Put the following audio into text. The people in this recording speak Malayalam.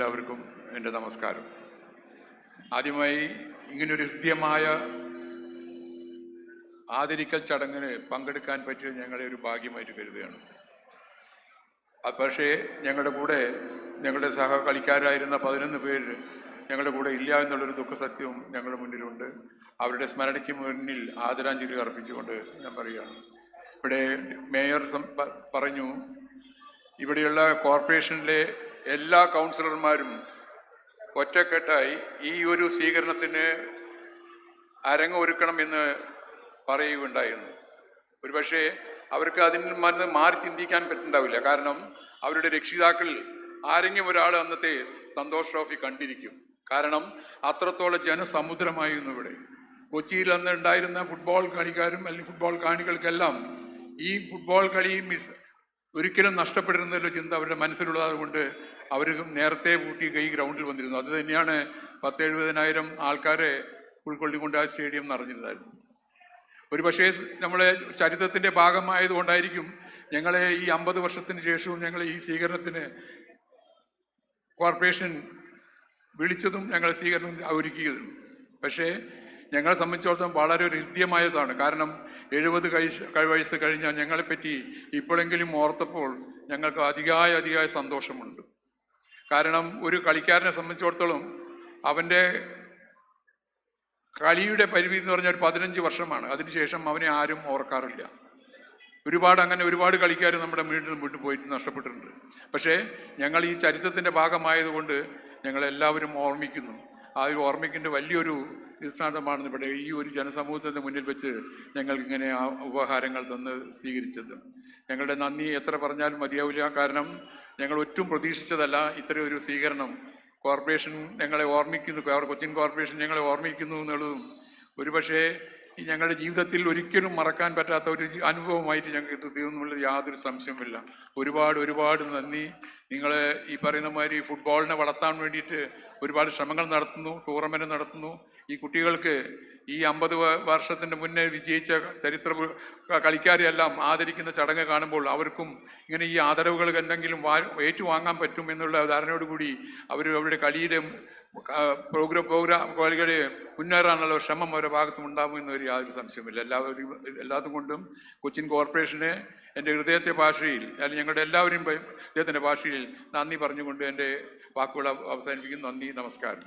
എല്ലാവർക്കും എന്റെ നമസ്കാരം. ആദ്യമായി ഇങ്ങനൊരു ഹൃദ്യമായ ആദരിക്കൽ ചടങ്ങിന് പങ്കെടുക്കാൻ പറ്റിയ ഞങ്ങളെ ഒരു ഭാഗ്യമായിട്ട് കരുതുകയാണ്. പക്ഷേ ഞങ്ങളുടെ കൂടെ ഞങ്ങളുടെ സഹകളിക്കാരായിരുന്ന പതിനൊന്ന് പേര് ഞങ്ങളുടെ കൂടെ ഇല്ല എന്നുള്ളൊരു ദുഃഖസത്യവും ഞങ്ങളുടെ മുന്നിലുണ്ട്. അവരുടെ സ്മരണയ്ക്ക് മുന്നിൽ ആദരാഞ്ജലി അർപ്പിച്ചുകൊണ്ട് ഞാൻ പറയുകയാണ്. ഇവിടെ മേയർ പറഞ്ഞു ഇവിടെയുള്ള കോർപ്പറേഷനിലെ എല്ലാ കൗൺസിലർമാരും ഒറ്റക്കെട്ടായി ഈ ഒരു സ്വീകരണത്തിന് അരങ്ങൊരുക്കണമെന്ന് പറയുകയുണ്ടായിരുന്നു. ഒരുപക്ഷെ അവർക്ക് അതിന് മറന്ന് മാറി ചിന്തിക്കാൻ പറ്റുണ്ടാവില്ല. കാരണം അവരുടെ രക്ഷിതാക്കൾ ആരെങ്കിലും ഒരാൾ അന്നത്തെ സന്തോഷ് ട്രോഫി കണ്ടിരിക്കും. കാരണം അത്രത്തോളം ജനസമുദ്രമായിരുന്നു ഇവിടെ. കൊച്ചിയിൽ അന്ന് ഉണ്ടായിരുന്ന ഫുട്ബോൾ കളിക്കാരും അല്ലെങ്കിൽ ഫുട്ബോൾ കാണികൾക്കെല്ലാം ഈ ഫുട്ബോൾ കളി മിസ് ഒരിക്കലും നഷ്ടപ്പെടരുന്നല്ലോ ചിന്ത അവരുടെ മനസ്സിലുള്ളത് കൊണ്ട് അവർ നേരത്തെ കൂട്ടി കൈ ഗ്രൗണ്ടിൽ വന്നിരുന്നു. അത് തന്നെയാണ് പത്ത് എഴുപതിനായിരം ആൾക്കാരെ ഉൾക്കൊള്ളിക്കൊണ്ട് ആ സ്റ്റേഡിയം നിറഞ്ഞിരുന്നായിരുന്നു ഒരു പക്ഷേ നമ്മളെ ചരിത്രത്തിന്റെ ഭാഗമായതുകൊണ്ടായിരിക്കും ഞങ്ങളെ ഈ അമ്പത് വർഷത്തിന് ശേഷവും ഞങ്ങളെ ഈ സ്വീകരണത്തിന് കോർപ്പറേഷൻ വിളിച്ചതും ഞങ്ങളെ സ്വീകരണം ഒരുക്കിയതും പക്ഷേ ഞങ്ങളെ സംബന്ധിച്ചിടത്തോളം വളരെ ഒരു ഹൃദ്യമായതാണ്. കാരണം എഴുപത് കഴിച്ച് വയസ്സ് കഴിഞ്ഞ ഞങ്ങളെപ്പറ്റി ഇപ്പോഴെങ്കിലും ഓർത്തപ്പോൾ ഞങ്ങൾക്ക് അതിയായ അതിയായ സന്തോഷമുണ്ട്. കാരണം ഒരു കളിക്കാരനെ സംബന്ധിച്ചിടത്തോളം അവന്റെ കളിയുടെ പരിധി എന്ന് പറഞ്ഞാൽ ഒരു പതിനഞ്ച് വർഷമാണ്. അതിനുശേഷം അവനെ ആരും ഓർക്കാറില്ല. ഒരുപാട് അങ്ങനെ ഒരുപാട് കളിക്കാർ നമ്മുടെ വീട്ടിൽ വിട്ടു പോയിട്ട് നഷ്ടപ്പെട്ടിട്ടുണ്ട്. പക്ഷേ ഞങ്ങൾ ഈ ചരിത്രത്തിന്റെ ഭാഗമായതുകൊണ്ട് ഞങ്ങളെല്ലാവരും ഓർമ്മിക്കുന്നു. ആ ഒരു ഓർമ്മിക്കേണ്ട വലിയൊരു ദൃഷ്ടാന്തമാണ് ഇവിടെ ഈ ഒരു ജനസമൂഹത്തിന്റെ മുന്നിൽ വെച്ച് ഞങ്ങൾക്ക് ഇങ്ങനെ ആ ഉപഹാരങ്ങൾ തന്ന് സ്വീകരിച്ചത്. ഞങ്ങളുടെ നന്ദി എത്ര പറഞ്ഞാലും മതിയാവില്ല. കാരണം ഞങ്ങൾ ഒറ്റും പ്രതീക്ഷിച്ചതല്ല ഇത്തരം ഒരു സ്വീകരണം. കോർപ്പറേഷൻ ഞങ്ങളെ ഓർമ്മിക്കുന്നു. കൊച്ചിൻ കോർപ്പറേഷൻ ഞങ്ങളെ ഓർമ്മിക്കുന്നു എന്നുള്ളതും. ഒരുപക്ഷേ ഞങ്ങളുടെ ജീവിതത്തിൽ ഒരിക്കലും മറക്കാൻ പറ്റാത്ത ഒരു അനുഭവമായിട്ട് ഞങ്ങൾക്ക് ഇത് തീർന്നുള്ള യാതൊരു സംശയമില്ല ഒരുപാട് ഒരുപാട് നന്ദി. നിങ്ങൾ ഈ പറയുന്ന മാതിരി ഫുട്ബോളിനെ വളർത്താൻ വേണ്ടിയിട്ട് ഒരുപാട് ശ്രമങ്ങൾ നടത്തുന്നു ടൂർണമെന്റ് നടത്തുന്നു. ഈ കുട്ടികൾക്ക് ഈ അമ്പത് വർഷത്തിന് മുന്നേ വിജയിച്ച ചരിത്ര കളിക്കാരെയെല്ലാം ആദരിക്കുന്ന ചടങ്ങ് കാണുമ്പോൾ അവർക്കും ഇങ്ങനെ ഈ ആദരവുകൾ എന്തെങ്കിലും ഏറ്റുവാങ്ങാൻ പറ്റും എന്നുള്ള ധാരണയോടുകൂടി അവർ അവരുടെ കളിയുടെ പ്രോഗ്രാം പ്രോഗ്രാം കോളികളെ മുന്നേറാനുള്ള ശ്രമം അവരുടെ ഭാഗത്തും ഉണ്ടാകുമെന്ന് ഒരു യാതൊരു സംശയമില്ല എല്ലാവരും എല്ലാതും കൊണ്ടും കൊച്ചിൻ കോർപ്പറേഷന് എന്റെ ഹൃദയത്തെ ഭാഷയിൽ അല്ലെങ്കിൽ ഞങ്ങളുടെ എല്ലാവരും ഹൃദയത്തിന്റെ ഭാഷയിൽ നന്ദി പറഞ്ഞുകൊണ്ട് എന്റെ വാക്കുകൾ അവസാനിപ്പിക്കുന്നു. നന്ദി നമസ്കാരം.